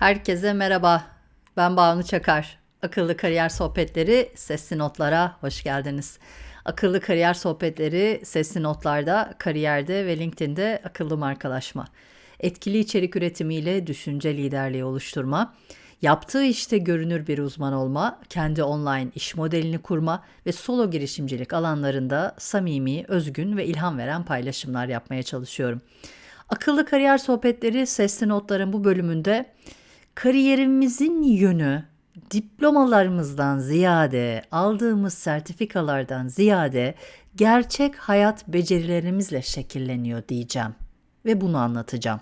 Herkese merhaba. Ben Banu Çakar. Akıllı Kariyer Sohbetleri Sesli Notlara hoş geldiniz. Akıllı Kariyer Sohbetleri Sesli Notlarda, kariyerde ve LinkedIn'de akıllı markalaşma. Etkili içerik üretimiyle düşünce liderliği oluşturma, yaptığı işte görünür bir uzman olma, kendi online iş modelini kurma ve solo girişimcilik alanlarında samimi, özgün ve ilham veren paylaşımlar yapmaya çalışıyorum. Akıllı Kariyer Sohbetleri Sesli Notların bu bölümünde kariyerimizin yönü diplomalarımızdan ziyade, aldığımız sertifikalardan ziyade gerçek hayat becerilerimizle şekilleniyor diyeceğim ve bunu anlatacağım.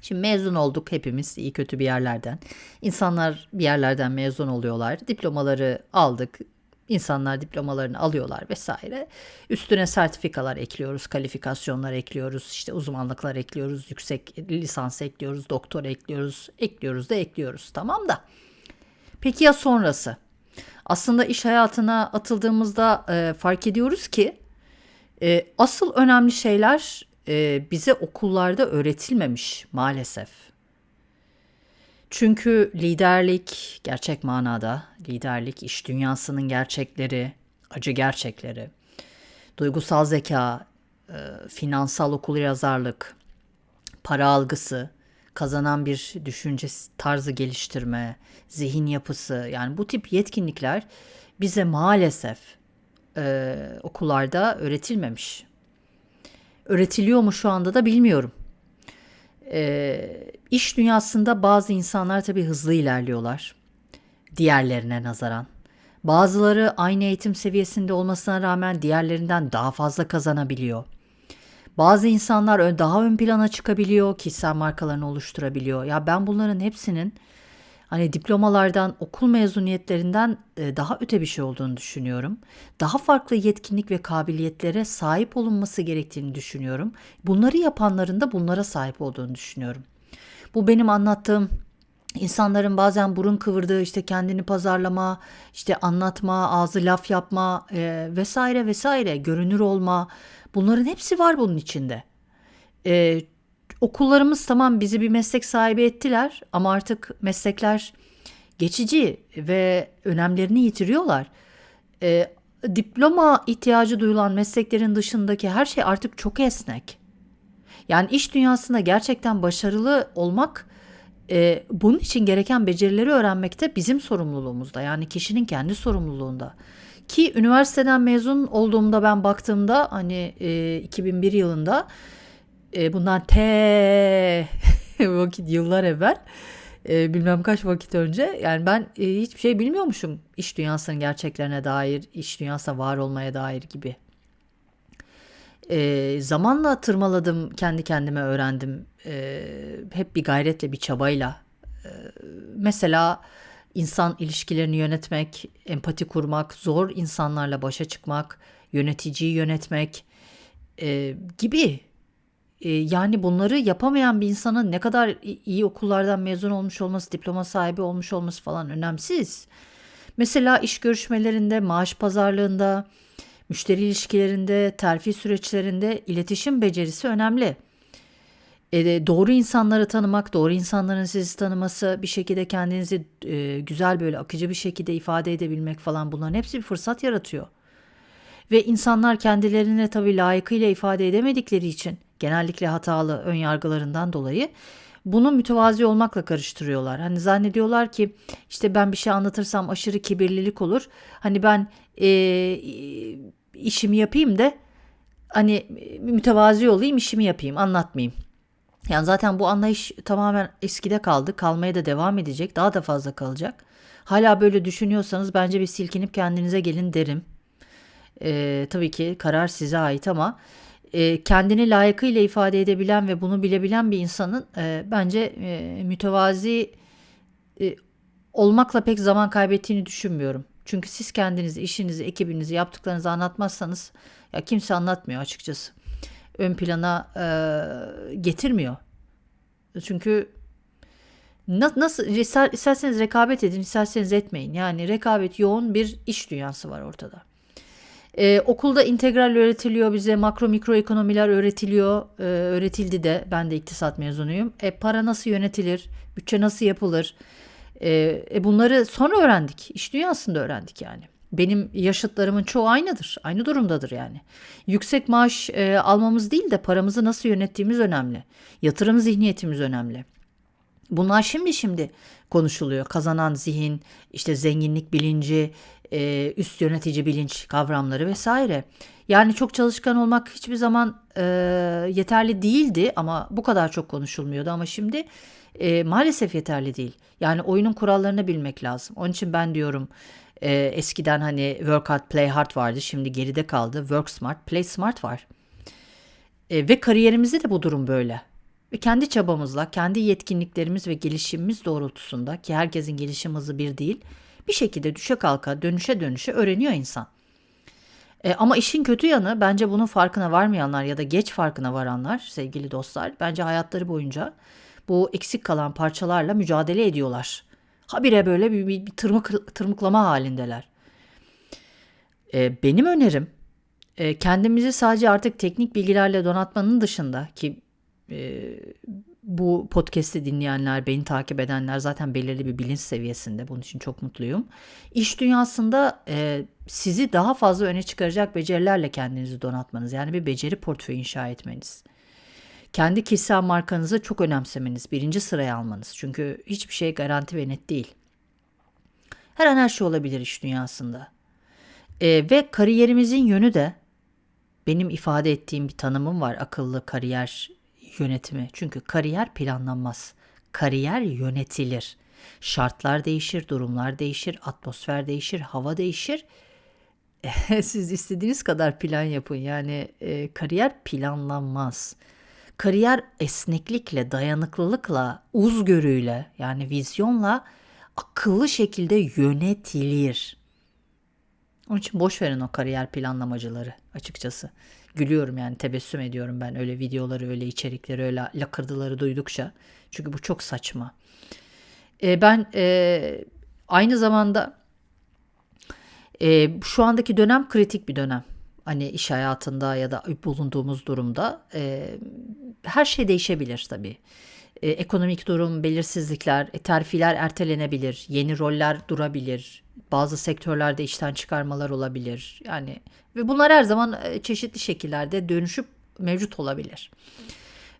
Şimdi mezun olduk hepimiz iyi kötü bir yerlerden. İnsanlar bir yerlerden mezun oluyorlar. Diplomaları aldık. İnsanlar diplomalarını alıyorlar vesaire. Üstüne sertifikalar ekliyoruz, kalifikasyonlar ekliyoruz, işte uzmanlıklar ekliyoruz, yüksek lisans ekliyoruz, doktor ekliyoruz, ekliyoruz da ekliyoruz. Tamam da. Peki ya sonrası? Aslında iş hayatına atıldığımızda e, fark ediyoruz ki e, asıl önemli şeyler e, bize okullarda öğretilmemiş maalesef. Çünkü liderlik gerçek manada, liderlik iş dünyasının gerçekleri, acı gerçekleri, duygusal zeka, e, finansal okul yazarlık, para algısı, kazanan bir düşünce tarzı geliştirme, zihin yapısı yani bu tip yetkinlikler bize maalesef e, okullarda öğretilmemiş. Öğretiliyor mu şu anda da bilmiyorum. E, iş dünyasında bazı insanlar tabii hızlı ilerliyorlar diğerlerine nazaran. Bazıları aynı eğitim seviyesinde olmasına rağmen diğerlerinden daha fazla kazanabiliyor. Bazı insanlar daha ön plana çıkabiliyor, kişisel markalarını oluşturabiliyor. Ya ben bunların hepsinin hani diplomalardan, okul mezuniyetlerinden e, daha öte bir şey olduğunu düşünüyorum. Daha farklı yetkinlik ve kabiliyetlere sahip olunması gerektiğini düşünüyorum. Bunları yapanların da bunlara sahip olduğunu düşünüyorum. Bu benim anlattığım insanların bazen burun kıvırdığı işte kendini pazarlama, işte anlatma, ağzı laf yapma e, vesaire vesaire, görünür olma bunların hepsi var bunun içinde. E, okullarımız tamam bizi bir meslek sahibi ettiler ama artık meslekler geçici ve önemlerini yitiriyorlar. E, diploma ihtiyacı duyulan mesleklerin dışındaki her şey artık çok esnek. Yani iş dünyasında gerçekten başarılı olmak e, bunun için gereken becerileri öğrenmek de bizim sorumluluğumuzda. Yani kişinin kendi sorumluluğunda. Ki üniversiteden mezun olduğumda ben baktığımda hani e, 2001 yılında e, bundan te vakit yıllar evvel e, bilmem kaç vakit önce yani ben e, hiçbir şey bilmiyormuşum iş dünyasının gerçeklerine dair, iş dünyasına var olmaya dair gibi. E, zamanla tırmaladım, kendi kendime öğrendim. E, hep bir gayretle, bir çabayla. E, mesela insan ilişkilerini yönetmek, empati kurmak, zor insanlarla başa çıkmak, yöneticiyi yönetmek e, gibi. E, yani bunları yapamayan bir insanın ne kadar iyi okullardan mezun olmuş olması, diploma sahibi olmuş olması falan önemsiz. Mesela iş görüşmelerinde, maaş pazarlığında, müşteri ilişkilerinde, terfi süreçlerinde iletişim becerisi önemli. E, doğru insanları tanımak, doğru insanların sizi tanıması, bir şekilde kendinizi e, güzel böyle akıcı bir şekilde ifade edebilmek falan bunların hepsi bir fırsat yaratıyor. Ve insanlar kendilerine tabii layıkıyla ifade edemedikleri için genellikle hatalı ön yargılarından dolayı bunu mütevazi olmakla karıştırıyorlar. Hani zannediyorlar ki işte ben bir şey anlatırsam aşırı kibirlilik olur. Hani ben e, işimi yapayım da hani mütevazi olayım işimi yapayım anlatmayayım. Yani zaten bu anlayış tamamen eskide kaldı. Kalmaya da devam edecek. Daha da fazla kalacak. Hala böyle düşünüyorsanız bence bir silkinip kendinize gelin derim. Ee, tabii ki karar size ait ama e, kendini layıkıyla ifade edebilen ve bunu bilebilen bir insanın e, bence e, mütevazi e, olmakla pek zaman kaybettiğini düşünmüyorum. Çünkü siz kendinizi, işinizi, ekibinizi, yaptıklarınızı anlatmazsanız ya kimse anlatmıyor açıkçası. Ön plana e, getirmiyor. Çünkü nasıl isterseniz rekabet edin, isterseniz etmeyin. Yani rekabet yoğun bir iş dünyası var ortada. Ee, okulda integral öğretiliyor bize, makro mikro ekonomiler öğretiliyor, ee, öğretildi de. Ben de iktisat mezunuyum. E, para nasıl yönetilir, bütçe nasıl yapılır? Ee, e, bunları sonra öğrendik, iş dünyasında öğrendik yani. Benim yaşıtlarımın çoğu aynıdır, aynı durumdadır yani. Yüksek maaş e, almamız değil de paramızı nasıl yönettiğimiz önemli. Yatırım zihniyetimiz önemli. Bunlar şimdi şimdi konuşuluyor. Kazanan zihin, işte zenginlik bilinci, e, üst yönetici bilinç kavramları vesaire. Yani çok çalışkan olmak hiçbir zaman e, yeterli değildi ama bu kadar çok konuşulmuyordu ama şimdi e, maalesef yeterli değil. Yani oyunun kurallarını bilmek lazım. Onun için ben diyorum eskiden hani work hard play hard vardı şimdi geride kaldı. Work smart play smart var. Ve kariyerimizde de bu durum böyle. Ve kendi çabamızla, kendi yetkinliklerimiz ve gelişimimiz doğrultusunda ki herkesin gelişim hızı bir değil, bir şekilde düşe kalka, dönüşe dönüşe öğreniyor insan. E, ama işin kötü yanı bence bunun farkına varmayanlar ya da geç farkına varanlar sevgili dostlar bence hayatları boyunca bu eksik kalan parçalarla mücadele ediyorlar. Habire böyle bir, bir, bir tırmık, tırmıklama halindeler. E, benim önerim e, kendimizi sadece artık teknik bilgilerle donatmanın dışında ki e, bu podcast'i dinleyenler, beni takip edenler zaten belirli bir bilinç seviyesinde. Bunun için çok mutluyum. İş dünyasında e, sizi daha fazla öne çıkaracak becerilerle kendinizi donatmanız. Yani bir beceri portföyü inşa etmeniz. Kendi kişisel markanızı çok önemsemeniz, birinci sıraya almanız. Çünkü hiçbir şey garanti ve net değil. Her an her şey olabilir iş dünyasında. E, ve kariyerimizin yönü de benim ifade ettiğim bir tanımım var akıllı kariyer yönetimi. Çünkü kariyer planlanmaz. Kariyer yönetilir. Şartlar değişir, durumlar değişir, atmosfer değişir, hava değişir. Siz istediğiniz kadar plan yapın. Yani e, kariyer planlanmaz. Kariyer esneklikle, dayanıklılıkla, uzgörüyle yani vizyonla akıllı şekilde yönetilir. Onun için boş verin o kariyer planlamacıları açıkçası. Gülüyorum yani tebessüm ediyorum ben öyle videoları, öyle içerikleri, öyle lakırdıları duydukça. Çünkü bu çok saçma. E, ben e, aynı zamanda e, şu andaki dönem kritik bir dönem. Hani iş hayatında ya da bulunduğumuz durumda e, her şey değişebilir tabii. E, ekonomik durum, belirsizlikler, e, terfiler ertelenebilir, yeni roller durabilir, bazı sektörlerde işten çıkarmalar olabilir. Yani ve bunlar her zaman e, çeşitli şekillerde dönüşüp mevcut olabilir.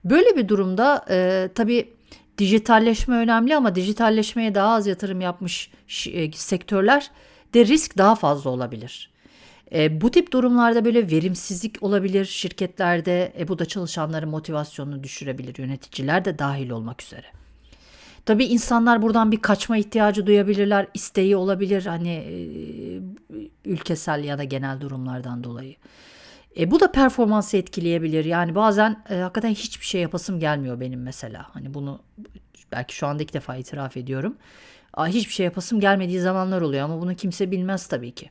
Böyle bir durumda e, tabii dijitalleşme önemli ama dijitalleşmeye daha az yatırım yapmış e, sektörler de risk daha fazla olabilir. E, bu tip durumlarda böyle verimsizlik olabilir şirketlerde. E, bu da çalışanların motivasyonunu düşürebilir. Yöneticiler de dahil olmak üzere. Tabii insanlar buradan bir kaçma ihtiyacı duyabilirler, isteği olabilir hani e, ülkesel ya da genel durumlardan dolayı. E, bu da performansı etkileyebilir. Yani bazen e, hakikaten hiçbir şey yapasım gelmiyor benim mesela. Hani bunu belki şu anda ilk defa itiraf ediyorum. Aa, hiçbir şey yapasım gelmediği zamanlar oluyor ama bunu kimse bilmez tabii ki.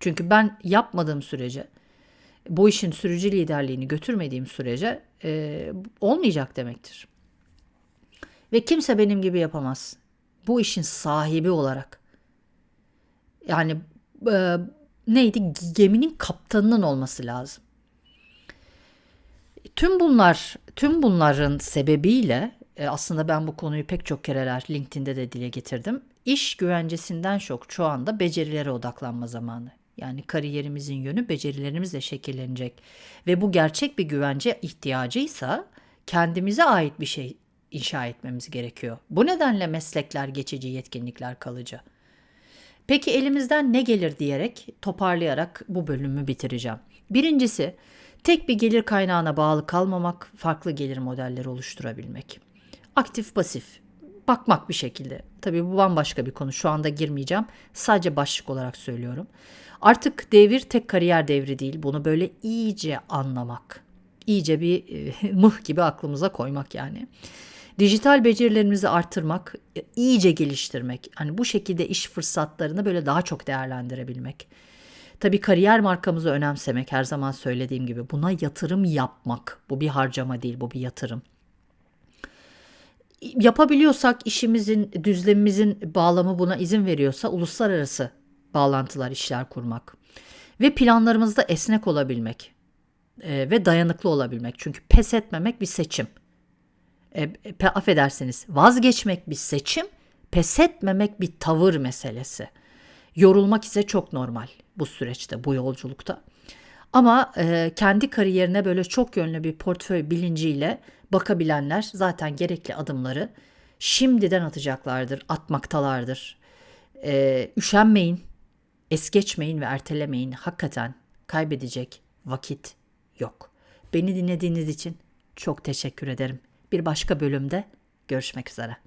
Çünkü ben yapmadığım sürece, bu işin sürücü liderliğini götürmediğim sürece e, olmayacak demektir. Ve kimse benim gibi yapamaz. Bu işin sahibi olarak. Yani e, neydi? Geminin kaptanının olması lazım. Tüm bunlar, tüm bunların sebebiyle e, aslında ben bu konuyu pek çok kereler LinkedIn'de de dile getirdim. İş güvencesinden çok şu anda becerilere odaklanma zamanı. Yani kariyerimizin yönü becerilerimizle şekillenecek. Ve bu gerçek bir güvence ihtiyacıysa kendimize ait bir şey inşa etmemiz gerekiyor. Bu nedenle meslekler geçici, yetkinlikler kalıcı. Peki elimizden ne gelir diyerek toparlayarak bu bölümü bitireceğim. Birincisi tek bir gelir kaynağına bağlı kalmamak, farklı gelir modelleri oluşturabilmek. Aktif pasif bakmak bir şekilde. Tabii bu bambaşka bir konu. Şu anda girmeyeceğim. Sadece başlık olarak söylüyorum. Artık devir tek kariyer devri değil. Bunu böyle iyice anlamak. İyice bir e, mıh gibi aklımıza koymak yani. Dijital becerilerimizi artırmak, e, iyice geliştirmek. Hani bu şekilde iş fırsatlarını böyle daha çok değerlendirebilmek. Tabii kariyer markamızı önemsemek her zaman söylediğim gibi buna yatırım yapmak. Bu bir harcama değil, bu bir yatırım. Yapabiliyorsak işimizin, düzlemimizin bağlamı buna izin veriyorsa uluslararası bağlantılar, işler kurmak. ve planlarımızda esnek olabilmek e, ve dayanıklı olabilmek. Çünkü pes etmemek bir seçim. E, pe- affedersiniz vazgeçmek bir seçim, pes etmemek bir tavır meselesi. Yorulmak ise çok normal bu süreçte, bu yolculukta. Ama e, kendi kariyerine böyle çok yönlü bir portföy bilinciyle bakabilenler zaten gerekli adımları şimdiden atacaklardır, atmaktalardır. E, üşenmeyin, es geçmeyin ve ertelemeyin. Hakikaten kaybedecek vakit yok. Beni dinlediğiniz için çok teşekkür ederim. Bir başka bölümde görüşmek üzere.